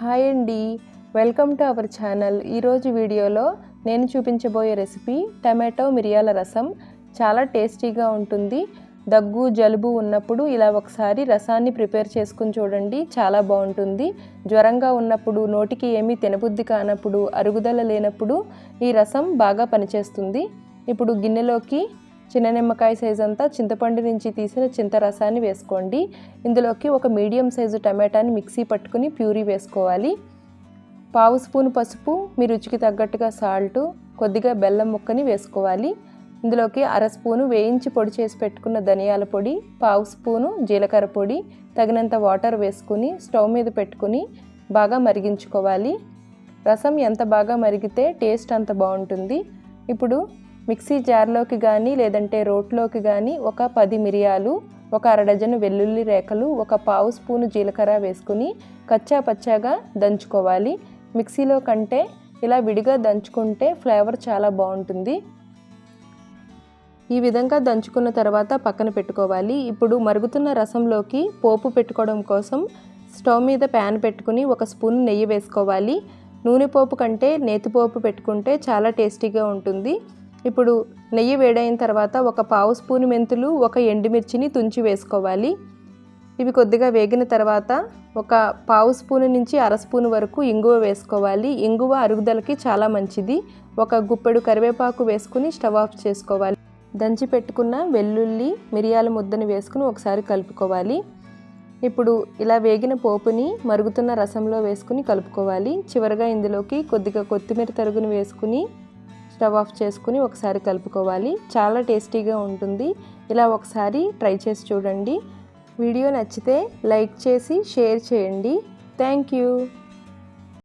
Hi అండి. Welcome to our channel. ఈరోజు వీడియోలో నేను చూపించబోయే రెసిపీ టమాటో మిరియాల రసం. చాలా టేస్టీగా ఉంటుంది. దగ్గు జలుబు ఉన్నప్పుడు ఇలా ఒకసారి రసాన్ని ప్రిపేర్ చేసుకుని చూడండి. చాలా బాగుంటుంది. జ్వరంగా ఉన్నప్పుడు నోటికి ఏమీ తినబుద్ధి కానప్పుడు అరుగుదల లేనప్పుడు ఈ రసం బాగా పనిచేస్తుంది. ఇప్పుడు గిన్నెలోకి చిన్న నిమ్మకాయ సైజ్ అంతా చింతపండు నుంచి తీసిన చింత రసాన్ని వేసుకోండి. ఇందులోకి ఒక మీడియం సైజు టమాటాని మిక్సీ పట్టుకుని ప్యూరీ వేసుకోవాలి. పావు స్పూన్ పసుపు మీ రుచికి తగ్గట్టుగా సాల్ట్ కొద్దిగా బెల్లం ముక్కని వేసుకోవాలి. ఇందులోకి అర స్పూను వేయించి పొడి చేసి పెట్టుకున్న ధనియాల పొడి పావు స్పూను జీలకర్ర పొడి తగినంత వాటర్ వేసుకుని స్టవ్ మీద పెట్టుకుని బాగా మరిగించుకోవాలి. రసం ఎంత బాగా మరిగితే టేస్ట్ అంత బాగుంటుంది. ఇప్పుడు మిక్సీ జార్లోకి కానీ లేదంటే రోట్లోకి కానీ ఒక పది మిరియాలు ఒక అరడజను వెల్లుల్లి రేఖలు ఒక పావు స్పూను జీలకర్ర వేసుకుని కచ్చా పచ్చాగా దంచుకోవాలి. మిక్సీలో కంటే ఇలా విడిగా దంచుకుంటే ఫ్లేవర్ చాలా బాగుంటుంది. ఈ విధంగా దంచుకున్న తర్వాత పక్కన పెట్టుకోవాలి. ఇప్పుడు మరుగుతున్న రసంలోకి పోపు పెట్టుకోవడం కోసం స్టవ్ మీద ప్యాన్ పెట్టుకుని ఒక స్పూన్ నెయ్యి వేసుకోవాలి. నూనె పోపు కంటే నేతిపోపు పెట్టుకుంటే చాలా టేస్టీగా ఉంటుంది. ఇప్పుడు నెయ్యి వేడైన తర్వాత ఒక పావు స్పూన్ మెంతులు ఒక ఎండుమిర్చిని తుంచి వేసుకోవాలి. ఇవి కొద్దిగా వేగిన తర్వాత ఒక పావు స్పూన్ నుంచి అర స్పూన్ వరకు ఇంగువ వేసుకోవాలి. ఇంగువ అరుగుదలకి చాలా మంచిది. ఒక గుప్పెడు కరివేపాకు వేసుకుని స్టవ్ ఆఫ్ చేసుకోవాలి. దంచి పెట్టుకున్న వెల్లుల్లి మిరియాల ముద్దని వేసుకుని ఒకసారి కలుపుకోవాలి. ఇప్పుడు ఇలా వేగిన పోపుని మరుగుతున్న రసంలో వేసుకుని కలుపుకోవాలి. చివరిగా ఇందులోకి కొద్దిగా కొత్తిమీర తరుగుని వేసుకుని స్టవ్ ఆఫ్ చేసుకుని ఒకసారి కలుపుకోవాలి. చాలా టేస్టీగా ఉంటుంది. ఇలా ఒకసారి ట్రై చేసి చూడండి. వీడియో నచ్చితే లైక్ చేసి షేర్ చేయండి. Thank you.